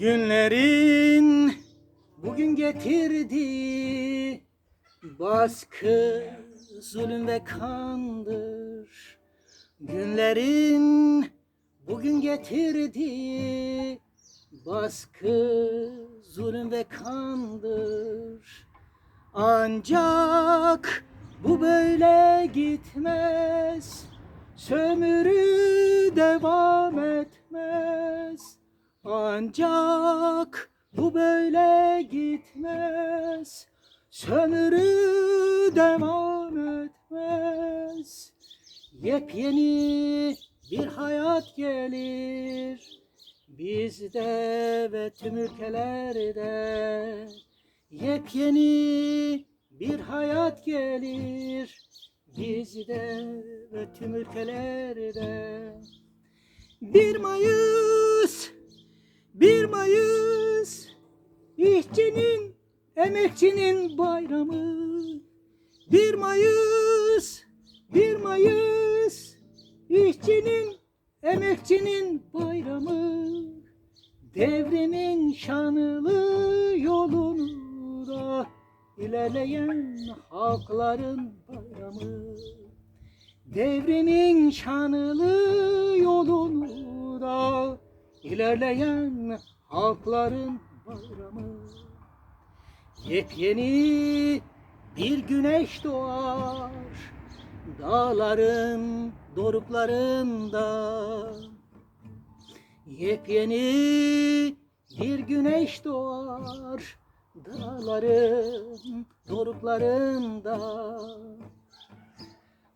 Günlerin bugün getirdi baskı, zulüm ve kandır. Günlerin bugün getirdi baskı, zulüm ve kandır. Ancak bu böyle gitmez, sömürü devam etmez. Ancak bu böyle gitmez, sömürü devam etmez. Yepyeni bir hayat gelir bizde ve tüm ülkelerde. Yepyeni bir hayat gelir bizde ve tüm ülkelerde. 1 Mayıs 1 Mayıs işçinin, emekçinin bayramı. 1 Mayıs 1 Mayıs işçinin, emekçinin bayramı. Devrimin şanlı yolunu da ilerleyen halkların bayramı. Devrimin şanlı yolunu da ilerleyen halkların bayramı. Yepyeni bir güneş doğar dağların doruklarında. Yepyeni bir güneş doğar dağların doruklarında.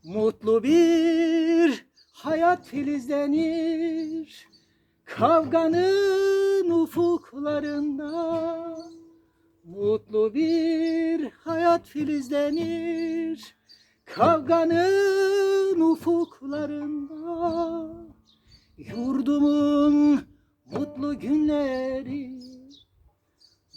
Mutlu bir hayat filizlenir kavganın ufuklarında. Mutlu bir hayat filizlenir kavganın ufuklarında. Yurdumun mutlu günleri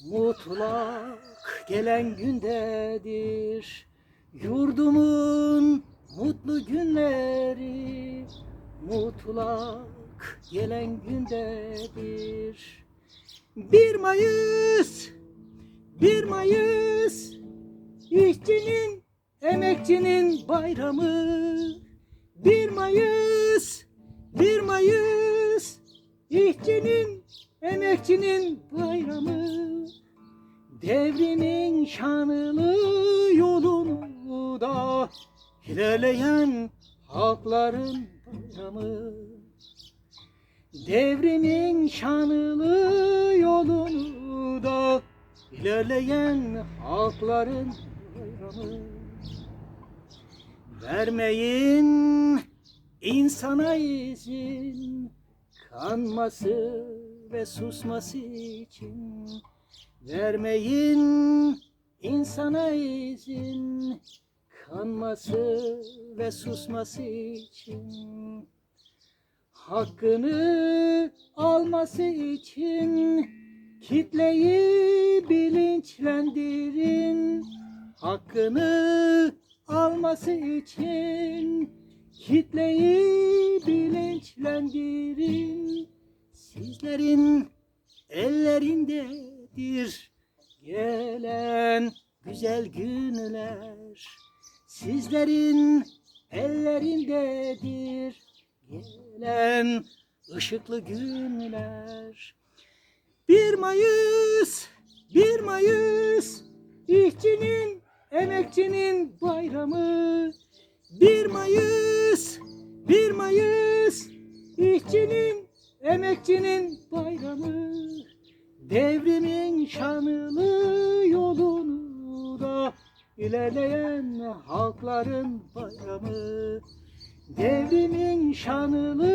mutlak gelen gündedir. Yurdumun mutlu günleri mutlak gelen gündedir. 1 Mayıs 1 Mayıs. İşçinin emekçinin bayramı. 1 Mayıs 1 Mayıs. İşçinin emekçinin bayramı. Devrimin şanlı yolunu da ilerleyen halkların bayramı Devrimin şanlı yolunu da ilerleyen halkların Vermeyin insana izin kanması ve susması için. Vermeyin insana izin kanması ve susması için Hakkını alması için kitleyi bilinçlendirin. Hakkını alması için kitleyi bilinçlendirin. Sizlerin ellerindedir gelen güzel günler. Sizlerin ellerindedir gelen ışıklı günler. 1 Mayıs 1 Mayıs işçinin emekçinin bayramı. 1 Mayıs 1 Mayıs işçinin emekçinin bayramı. Devrimin şanlı yolunu da ilerleyen halkların bayramı Devrimin şanlı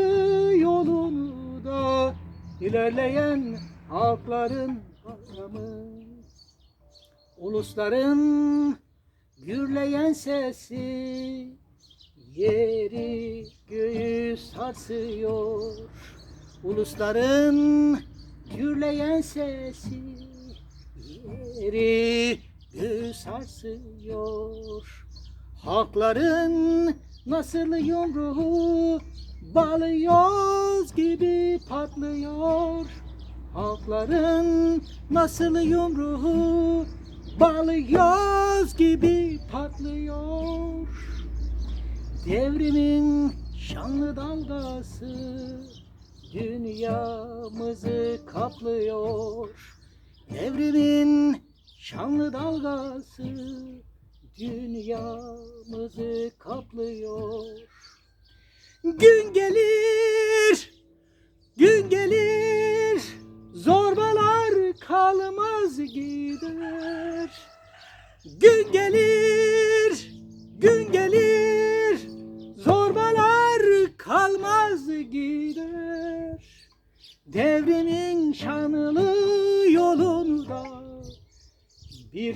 yolunu da ilerleyen halkların bayramı Ulusların gürleyen sesi yeri göğü sarsıyor. Ulusların gürleyen sesi yeri göğü sarsıyor. Halkların nasıl yumruğu balyoz gibi patlıyor halkların nasıl yumruğu balyoz gibi patlıyor. Devrimin şanlı dalgası dünyamızı kaplıyor. Devrimin şanlı dalgası dünyamızı kaplıyor. Gün gelir, gün gelir, zorbalar kalmaz gider. Gün gelir, gün gelir, zorbalar kalmaz gider. Devrimin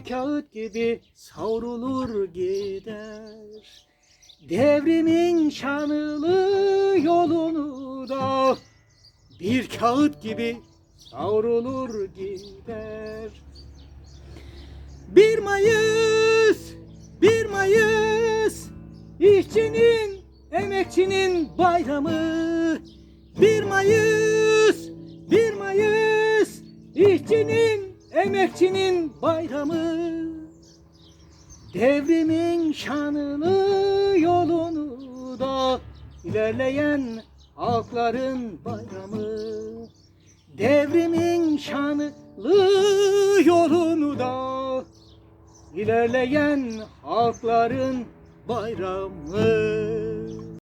bir kağıt gibi savrulur gider. Devrimin şanlı yolunu da bir kağıt gibi savrulur gider. Bir Mayıs, bir Mayıs, işçinin, emekçinin bayramı. Bir Mayıs, bir Mayıs, işçinin, emekçinin bayramı. Devrimin şanını yolunu da ilerleyen halkların bayramı. Devrimin şanlı yolunu da ilerleyen halkların bayramı.